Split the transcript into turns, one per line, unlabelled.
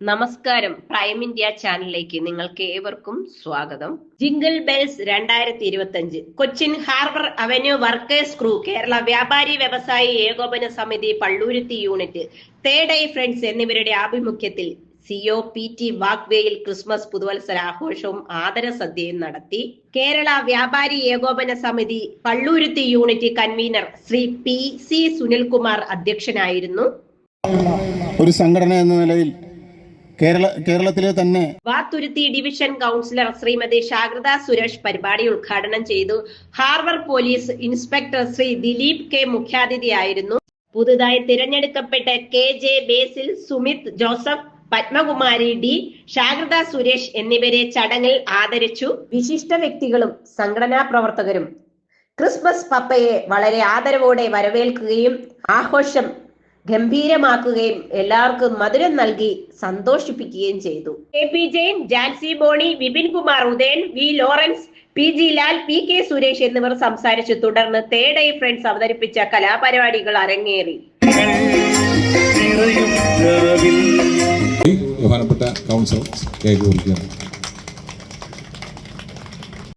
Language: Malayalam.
നമസ്കാരം. പ്രൈം ഇന്ത്യ ചാനലിലേക്ക് നിങ്ങൾക്ക് ഏവർക്കും സ്വാഗതം. ജിംഗിൾ ബെൽസ് രണ്ടായിരത്തി ഇരുപത്തി Cochin harbour avenue workers crew Kerala വ്യാപാരി വ്യവസായി ഏകോപന സമിതി Palluruthy unit third I friends എന്നിവരുടെ ആഭിമുഖ്യത്തിൽ സിഒ പി ടി വാഗ്വേയിൽ ക്രിസ്മസ് പുതുവത്സര ആഘോഷവും ആദര സദ്യയും നടത്തി. കേരള വ്യാപാരി ഏകോപന സമിതി Palluruthy unit convener Shri P C Sunilkumar അധ്യക്ഷനായിരുന്നു.
ഒരു സംഘടന എന്ന നിലയിൽ കേരള കേരളത്തിലെ തന്നെ
വാത്തുരുത്തി ഡിവിഷൻ കൗൺസിലർ ശ്രീമതി ശാഗ്രത സുരേഷ് പരിപാടി ഉദ്ഘാടനം ചെയ്തു. Harbour police inspector Shri Dileep K മുഖ്യാതിഥിയായിരുന്നു. പുതുതായി തിരഞ്ഞെടുക്കപ്പെട്ട K J Basil Sumith Joseph Padmakumari D Shagratha Suresh എന്നിവരെ ചടങ്ങിൽ ആദരിച്ചു. വിശിഷ്ട വ്യക്തികളും സംഘടനാ പ്രവർത്തകരും ക്രിസ്മസ് പപ്പയെ വളരെ ആദരവോടെ വരവേൽക്കുകയും ആഘോഷം ഗംഭീരമാക്കുകയും എല്ലാവർക്കും മധുരം നൽകി സന്തോഷിപ്പിക്കുകയും ചെയ്തു. K P Jain Jancy Bony Vipin Kumar Udayan V Lawrence P G Lal P K Suresh എന്നിവർ സംസാരിച്ചു. തുടർന്ന് തേർഡ് ഐ ഫ്രണ്ട്സ് അവതരിപ്പിച്ച കലാപരിപാടികൾ അരങ്ങേറി.
ബഹുമാനപ്പെട്ട കൗൺസിൽ രേഖപ്പെടുത്തുകയാണ്